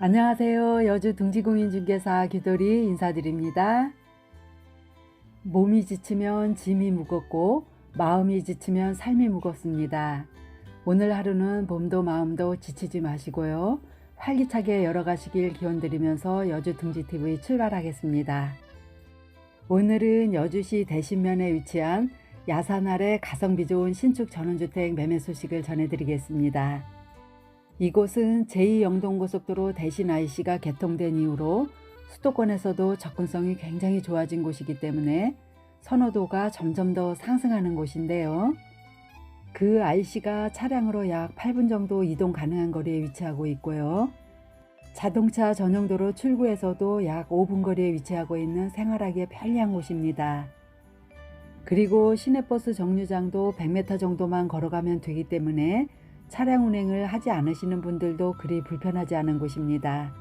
안녕하세요. 여주 둥지공인중개사 규돌이 인사드립니다. 몸이 지치면 짐이 무겁고 마음이 지치면 삶이 무겁습니다. 오늘 하루는 몸도 마음도 지치지 마시고요. 활기차게 열어가시길 기원드리면서 여주 둥지TV 출발하겠습니다. 오늘은 여주시 대신면에 위치한 야산 아래 가성비 좋은 신축 전원주택 매매 소식을 전해드리겠습니다. 이곳은 제2영동고속도로 대신 IC가 개통된 이후로 수도권에서도 접근성이 굉장히 좋아진 곳이기 때문에 선호도가 점점 더 상승하는 곳인데요. 그 IC가 차량으로 약 8분 정도 이동 가능한 거리에 위치하고 있고요. 자동차 전용도로 출구에서도 약 5분 거리에 위치하고 있는 생활하기에 편리한 곳입니다. 그리고 시내버스 정류장도 100m 정도만 걸어가면 되기 때문에 차량 운행을 하지 않으시는 분들도 그리 불편하지 않은 곳입니다.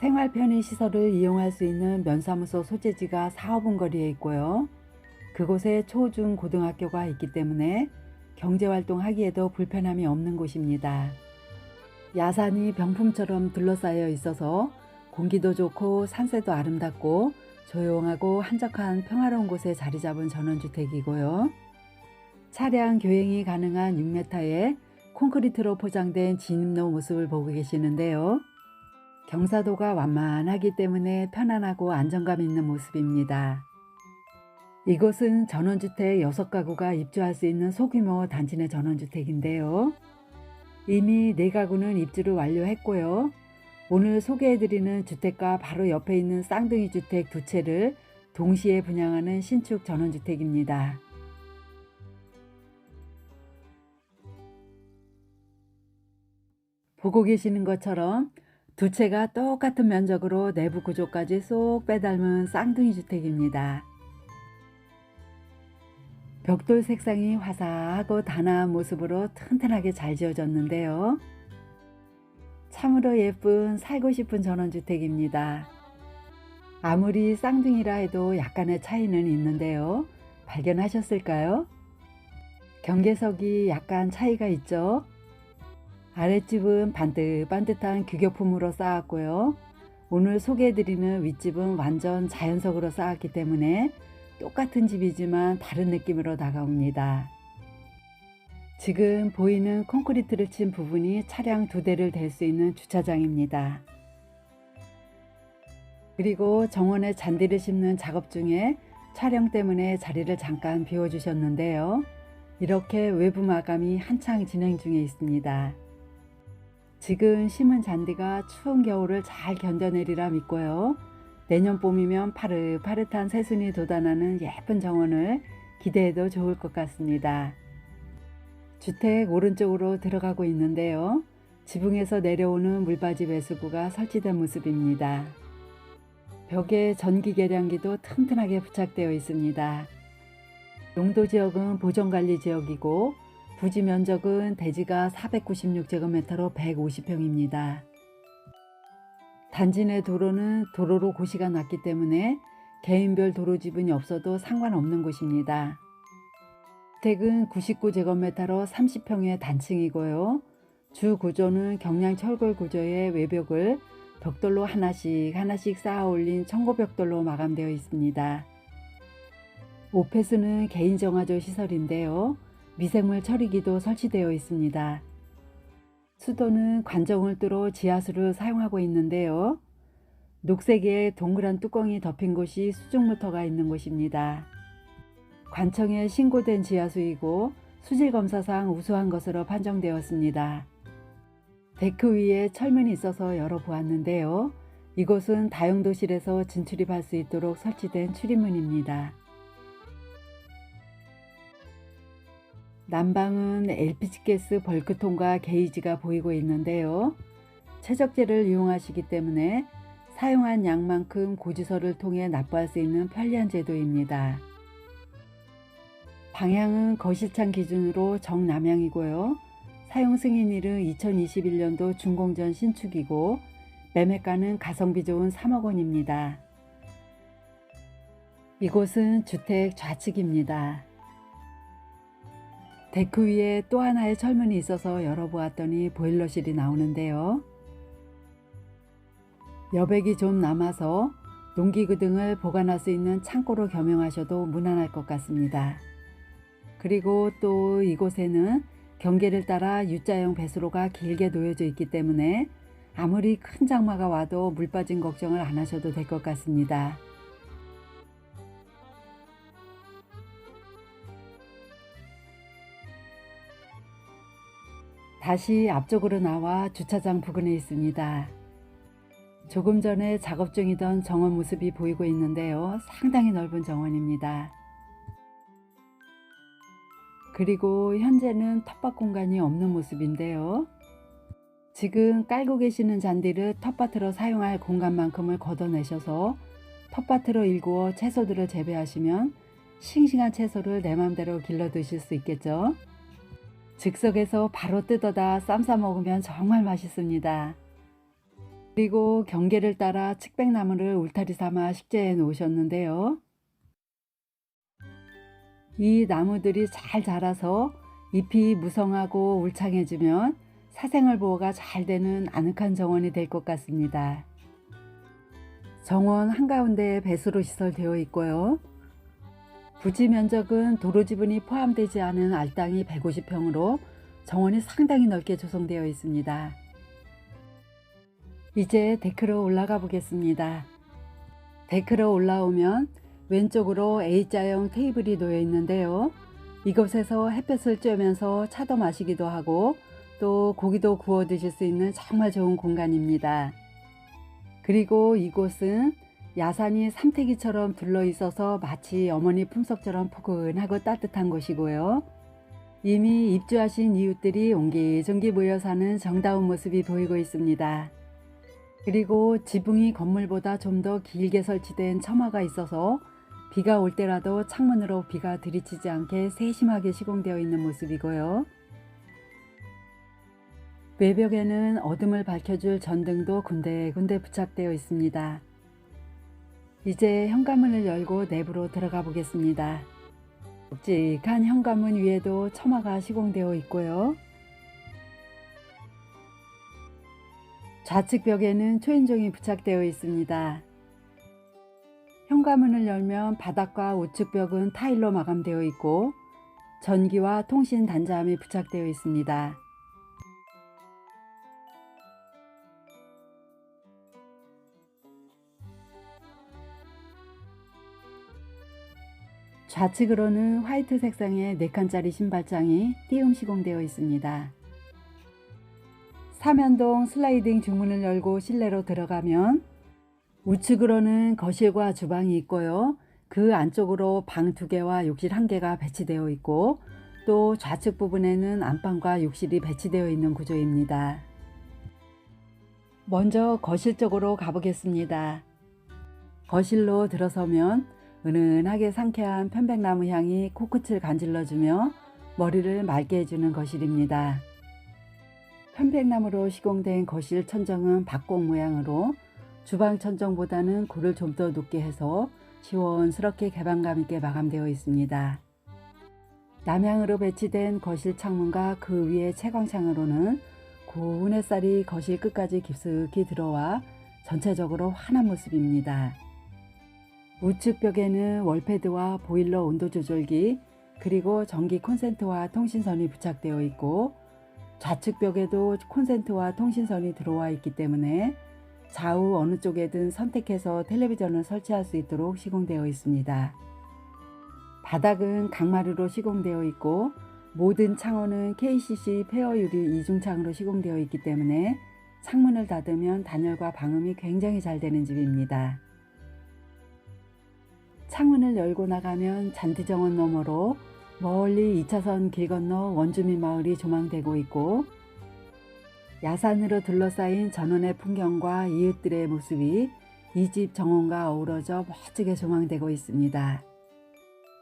생활 편의 시설을 이용할 수 있는 면사무소 소재지가 4, 5분 거리에 있고요. 그곳에 초, 중, 고등학교가 있기 때문에 경제활동 하기에도 불편함이 없는 곳입니다. 야산이 병풍처럼 둘러싸여 있어서 공기도 좋고 산세도 아름답고 조용하고 한적한 평화로운 곳에 자리 잡은 전원주택이고요. 차량 교행이 가능한 6m의 콘크리트로 포장된 진입로 모습을 보고 계시는데요. 경사도가 완만하기 때문에 편안하고 안정감 있는 모습입니다. 이곳은 전원주택 6가구가 입주할 수 있는 소규모 단지 내 전원주택인데요. 이미 4가구는 입주를 완료했고요. 오늘 소개해드리는 주택과 바로 옆에 있는 쌍둥이 주택 두 채를 동시에 분양하는 신축 전원주택입니다. 보고 계시는 것처럼 두 채가 똑같은 면적으로 내부 구조까지 쏙 빼닮은 쌍둥이 주택입니다. 벽돌 색상이 화사하고 단아한 모습으로 튼튼하게 잘 지어졌는데요. 참으로 예쁜 살고 싶은 전원주택입니다. 아무리 쌍둥이라 해도 약간의 차이는 있는데요. 발견하셨을까요? 경계석이 약간 차이가 있죠? 아랫집은 반듯반듯한 규격품으로 쌓았고요. 오늘 소개해드리는 윗집은 완전 자연석으로 쌓았기 때문에 똑같은 집이지만 다른 느낌으로 다가옵니다. 지금 보이는 콘크리트를 친 부분이 차량 두 대를 댈 수 있는 주차장입니다. 그리고 정원에 잔디를 심는 작업 중에 촬영 때문에 자리를 잠깐 비워주셨는데요. 이렇게 외부 마감이 한창 진행 중에 있습니다. 지금 심은 잔디가 추운 겨울을 잘 견뎌내리라 믿고요. 내년 봄이면 파릇파릇한 새순이 돋아나는 예쁜 정원을 기대해도 좋을 것 같습니다. 주택 오른쪽으로 들어가고 있는데요. 지붕에서 내려오는 물받이 배수구가 설치된 모습입니다. 벽에 전기 계량기도 튼튼하게 부착되어 있습니다. 용도 지역은 보존관리 지역이고 부지 면적은 대지가 496제곱미터로 150평입니다. 단지 내 도로는 도로로 고시가 났기 때문에 개인별 도로 지분이 없어도 상관없는 곳입니다. 주택은 99제곱미터로 30평의 단층이고요. 주 구조는 경량 철골 구조의 외벽을 벽돌로 하나씩 하나씩 쌓아 올린 청고벽돌로 마감되어 있습니다. 오페스는 개인 정화조 시설인데요. 미생물 처리기도 설치되어 있습니다. 수도는 관정을 뚫어 지하수를 사용하고 있는데요. 녹색의 동그란 뚜껑이 덮인 곳이 수중모터가 있는 곳입니다. 관청에 신고된 지하수이고 수질 검사상 우수한 것으로 판정되었습니다. 데크 위에 철문이 있어서 열어보았는데요. 이곳은 다용도실에서 진출입할 수 있도록 설치된 출입문입니다. 난방은 LPG가스 벌크통과 게이지가 보이고 있는데요. 최적재를 이용하시기 때문에 사용한 양만큼 고지서를 통해 납부할 수 있는 편리한 제도입니다. 방향은 거실창 기준으로 정남향이고요. 사용 승인일은 2021년도 준공전 신축이고 매매가는 가성비 좋은 3억 원입니다. 이곳은 주택 좌측입니다. 데크 위에 또 하나의 철문이 있어서 열어보았더니 보일러실이 나오는데요. 여백이 좀 남아서 농기구 등을 보관할 수 있는 창고로 겸용하셔도 무난할 것 같습니다. 그리고 또 이곳에는 경계를 따라 U자형 배수로가 길게 놓여져 있기 때문에 아무리 큰 장마가 와도 물 빠진 걱정을 안 하셔도 될 것 같습니다. 다시 앞쪽으로 나와 주차장 부근에 있습니다. 조금 전에 작업 중이던 정원 모습이 보이고 있는데요. 상당히 넓은 정원입니다. 그리고 현재는 텃밭 공간이 없는 모습인데요. 지금 깔고 계시는 잔디를 텃밭으로 사용할 공간만큼을 걷어내셔서 텃밭으로 일구어 채소들을 재배하시면 싱싱한 채소를 내 맘대로 길러 드실 수 있겠죠. 즉석에서 바로 뜯어다 쌈 싸 먹으면 정말 맛있습니다. 그리고 경계를 따라 측백나무를 울타리 삼아 식재해 놓으셨는데요. 이 나무들이 잘 자라서 잎이 무성하고 울창해지면 사생활 보호가 잘 되는 아늑한 정원이 될 것 같습니다. 정원 한가운데에 배수로 시설되어 있고요. 부지 면적은 도로 지분이 포함되지 않은 알땅이 150평으로 정원이 상당히 넓게 조성되어 있습니다. 이제 데크로 올라가 보겠습니다. 데크로 올라오면 왼쪽으로 A자형 테이블이 놓여 있는데요. 이곳에서 햇볕을 쬐면서 차도 마시기도 하고 또 고기도 구워 드실 수 있는 정말 좋은 공간입니다. 그리고 이곳은 야산이 삼태기처럼 둘러 있어서 마치 어머니 품속처럼 포근하고 따뜻한 곳이고요. 이미 입주하신 이웃들이 옹기종기 모여 사는 정다운 모습이 보이고 있습니다. 그리고 지붕이 건물보다 좀 더 길게 설치된 처마가 있어서 비가 올 때라도 창문으로 비가 들이치지 않게 세심하게 시공되어 있는 모습이고요. 외벽에는 어둠을 밝혀줄 전등도 군데군데 부착되어 있습니다. 이제 현관문을 열고 내부로 들어가 보겠습니다. 묵직한 현관문 위에도 처마가 시공되어 있고요. 좌측 벽에는 초인종이 부착되어 있습니다. 현관문을 열면 바닥과 우측 벽은 타일로 마감되어 있고 전기와 통신 단자함이 부착되어 있습니다. 좌측으로는 화이트 색상의 4칸짜리 신발장이 띄움 시공되어 있습니다. 사면동 슬라이딩 주문을 열고 실내로 들어가면 우측으로는 거실과 주방이 있고요. 그 안쪽으로 방두 개와 욕실 한 개가 배치되어 있고 또 좌측 부분에는 안방과 욕실이 배치되어 있는 구조입니다. 먼저 거실 쪽으로 가보겠습니다. 거실로 들어서면 은은하게 상쾌한 편백나무 향이 코끝을 간질러주며 머리를 맑게 해주는 거실입니다. 편백나무로 시공된 거실 천정은 박공 모양으로 주방 천정보다는 골을 좀더 높게 해서 시원스럽게 개방감 있게 마감되어 있습니다. 남향으로 배치된 거실 창문과 그 위에 채광창으로는 고운 햇살이 거실 끝까지 깊숙이 들어와 전체적으로 환한 모습입니다. 우측 벽에는 월패드와 보일러 온도 조절기 그리고 전기 콘센트와 통신선이 부착되어 있고 좌측 벽에도 콘센트와 통신선이 들어와 있기 때문에 좌우 어느 쪽에든 선택해서 텔레비전을 설치할 수 있도록 시공되어 있습니다. 바닥은 강마루로 시공되어 있고 모든 창호는 KCC 페어 유리 이중창으로 시공되어 있기 때문에 창문을 닫으면 단열과 방음이 굉장히 잘 되는 집입니다. 창문을 열고 나가면 잔디정원 너머로 멀리 2차선 길 건너 원주민 마을이 조망되고 있고 야산으로 둘러싸인 전원의 풍경과 이웃들의 모습이 이 집 정원과 어우러져 멋지게 조망되고 있습니다.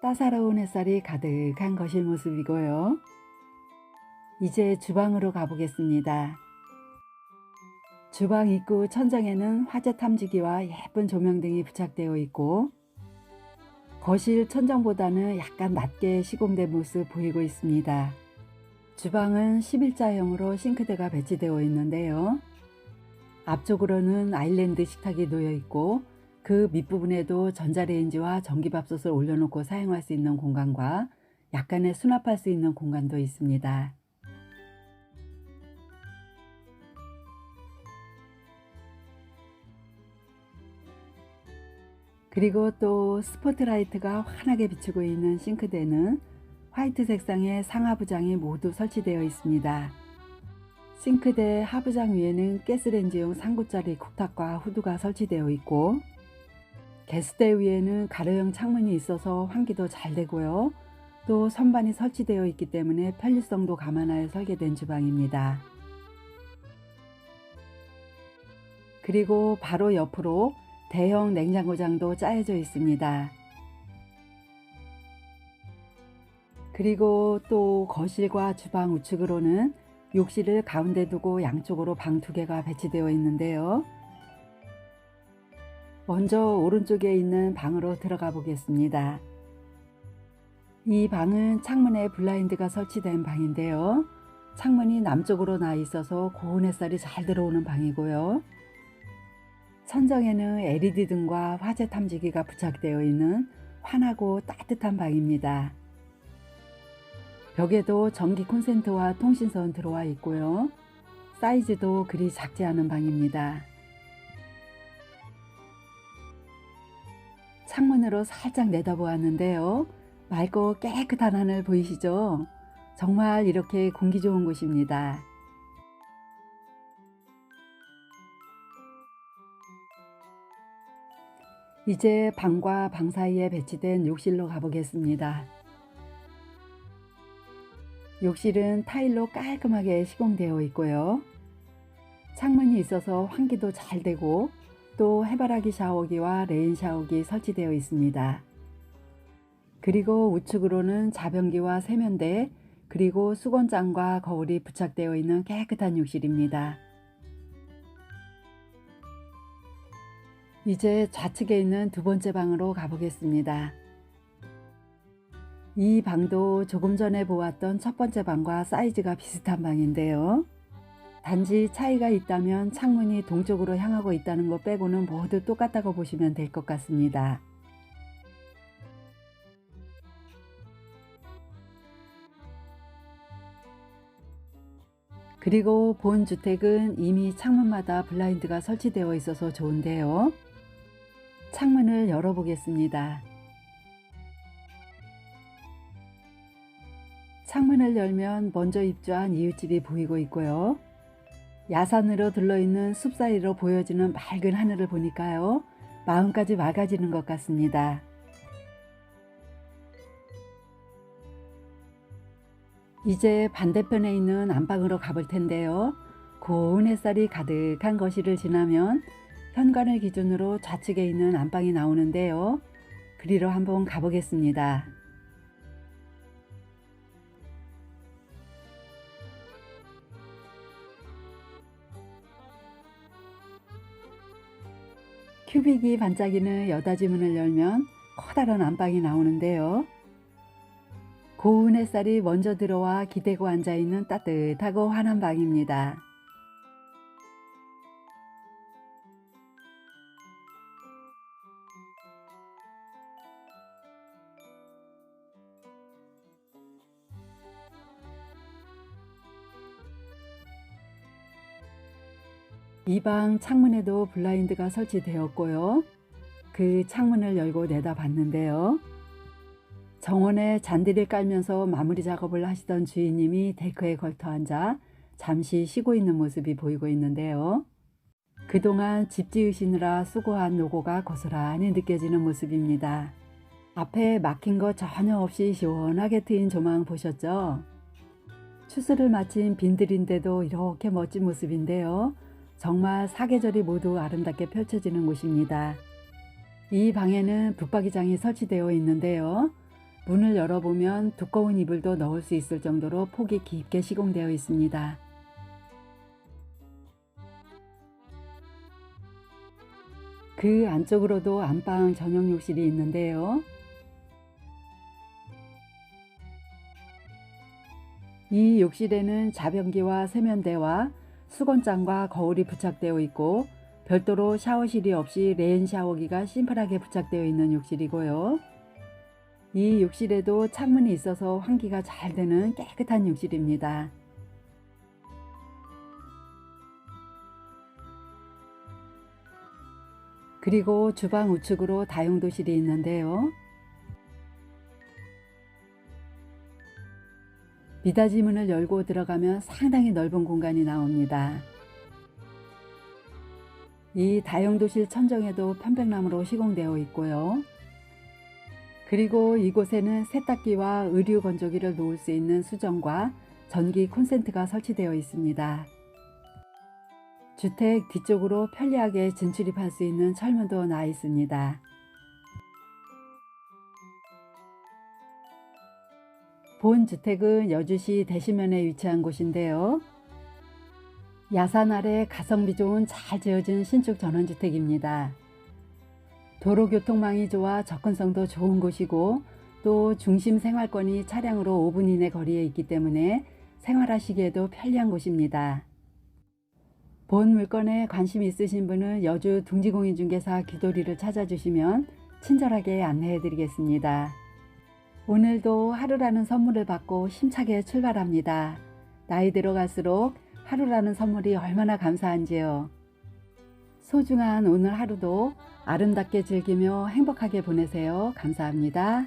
따사로운 햇살이 가득한 거실 모습이고요. 이제 주방으로 가보겠습니다. 주방 입구 천장에는 화재 탐지기와 예쁜 조명등이 부착되어 있고 거실 천장보다는 약간 낮게 시공된 모습 보이고 있습니다. 주방은 11자형으로 싱크대가 배치되어 있는데요. 앞쪽으로는 아일랜드 식탁이 놓여 있고 그 밑부분에도 전자레인지와 전기밥솥을 올려놓고 사용할 수 있는 공간과 약간의 수납할 수 있는 공간도 있습니다. 그리고 또 스포트라이트가 환하게 비추고 있는 싱크대는 화이트 색상의 상하부장이 모두 설치되어 있습니다. 싱크대 하부장 위에는 가스레인지용 3구짜리 쿡탑과 후드가 설치되어 있고 게스대 위에는 가로형 창문이 있어서 환기도 잘 되고요. 또 선반이 설치되어 있기 때문에 편리성도 감안하여 설계된 주방입니다. 그리고 바로 옆으로 대형 냉장고장도 짜여져 있습니다. 그리고 또 거실과 주방 우측으로는 욕실을 가운데 두고 양쪽으로 방 두 개가 배치되어 있는데요. 먼저 오른쪽에 있는 방으로 들어가 보겠습니다. 이 방은 창문에 블라인드가 설치된 방인데요. 창문이 남쪽으로 나 있어서 고운 햇살이 잘 들어오는 방이고요. 천정에는 LED 등과 화재 탐지기가 부착되어 있는 환하고 따뜻한 방입니다. 벽에도 전기 콘센트와 통신선 들어와 있고요. 사이즈도 그리 작지 않은 방입니다. 창문으로 살짝 내다보았는데요. 맑고 깨끗한 하늘 보이시죠? 정말 이렇게 공기 좋은 곳입니다. 이제 방과 방 사이에 배치된 욕실로 가보겠습니다. 욕실은 타일로 깔끔하게 시공되어 있고요. 창문이 있어서 환기도 잘 되고 또 해바라기 샤워기와 레인 샤워기 설치되어 있습니다. 그리고 우측으로는 자변기와 세면대 그리고 수건장과 거울이 부착되어 있는 깨끗한 욕실입니다. 이제 좌측에 있는 두 번째 방으로 가보겠습니다. 이 방도 조금 전에 보았던 첫 번째 방과 사이즈가 비슷한 방인데요. 단지 차이가 있다면 창문이 동쪽으로 향하고 있다는 것 빼고는 모두 똑같다고 보시면 될 것 같습니다. 그리고 본 주택은 이미 창문마다 블라인드가 설치되어 있어서 좋은데요. 창문을 열어보겠습니다. 창문을 열면 먼저 입주한 이웃집이 보이고 있고요. 야산으로 둘러있는 숲 사이로 보여지는 맑은 하늘을 보니까요. 마음까지 맑아지는 것 같습니다. 이제 반대편에 있는 안방으로 가볼 텐데요. 고운 햇살이 가득한 거실을 지나면 현관을 기준으로 좌측에 있는 안방이 나오는데요. 그리로 한번 가보겠습니다. 큐빅이 반짝이는 여닫이 문을 열면 커다란 안방이 나오는데요. 고운 햇살이 먼저 들어와 기대고 앉아있는 따뜻하고 환한 방입니다. 이 방 창문에도 블라인드가 설치되었고요. 그 창문을 열고 내다봤는데요. 정원에 잔디를 깔면서 마무리 작업을 하시던 주인님이 데크에 걸터 앉아 잠시 쉬고 있는 모습이 보이고 있는데요. 그동안 집 지으시느라 수고한 노고가 고스란히 느껴지는 모습입니다. 앞에 막힌 것 전혀 없이 시원하게 트인 조망 보셨죠? 추수를 마친 빈들인데도 이렇게 멋진 모습인데요. 정말 사계절이 모두 아름답게 펼쳐지는 곳입니다. 이 방에는 붙박이장이 설치되어 있는데요. 문을 열어보면 두꺼운 이불도 넣을 수 있을 정도로 폭이 깊게 시공되어 있습니다. 그 안쪽으로도 안방 전용 욕실이 있는데요. 이 욕실에는 자변기와 세면대와 수건장과 거울이 부착되어 있고 별도로 샤워실이 없이 레인 샤워기가 심플하게 부착되어 있는 욕실이고요. 이 욕실에도 창문이 있어서 환기가 잘 되는 깨끗한 욕실입니다. 그리고 주방 우측으로 다용도실이 있는데요. 미닫이 문을 열고 들어가면 상당히 넓은 공간이 나옵니다. 이 다용도실 천정에도 편백나무로 시공되어 있고요. 그리고 이곳에는 세탁기와 의류 건조기를 놓을 수 있는 수정과 전기 콘센트가 설치되어 있습니다. 주택 뒤쪽으로 편리하게 진출입할 수 있는 철문도 나 있습니다. 본 주택은 여주시 대시면에 위치한 곳인데요. 야산 아래 가성비 좋은 잘 지어진 신축 전원주택입니다. 도로 교통망이 좋아 접근성도 좋은 곳이고 또 중심 생활권이 차량으로 5분 이내 거리에 있기 때문에 생활하시기에도 편리한 곳입니다. 본 물건에 관심 있으신 분은 여주 둥지공인중개사 귀도리를 찾아주시면 친절하게 안내해 드리겠습니다. 오늘도 하루라는 선물을 받고 힘차게 출발합니다. 나이 들어갈수록 하루라는 선물이 얼마나 감사한지요. 소중한 오늘 하루도 아름답게 즐기며 행복하게 보내세요. 감사합니다.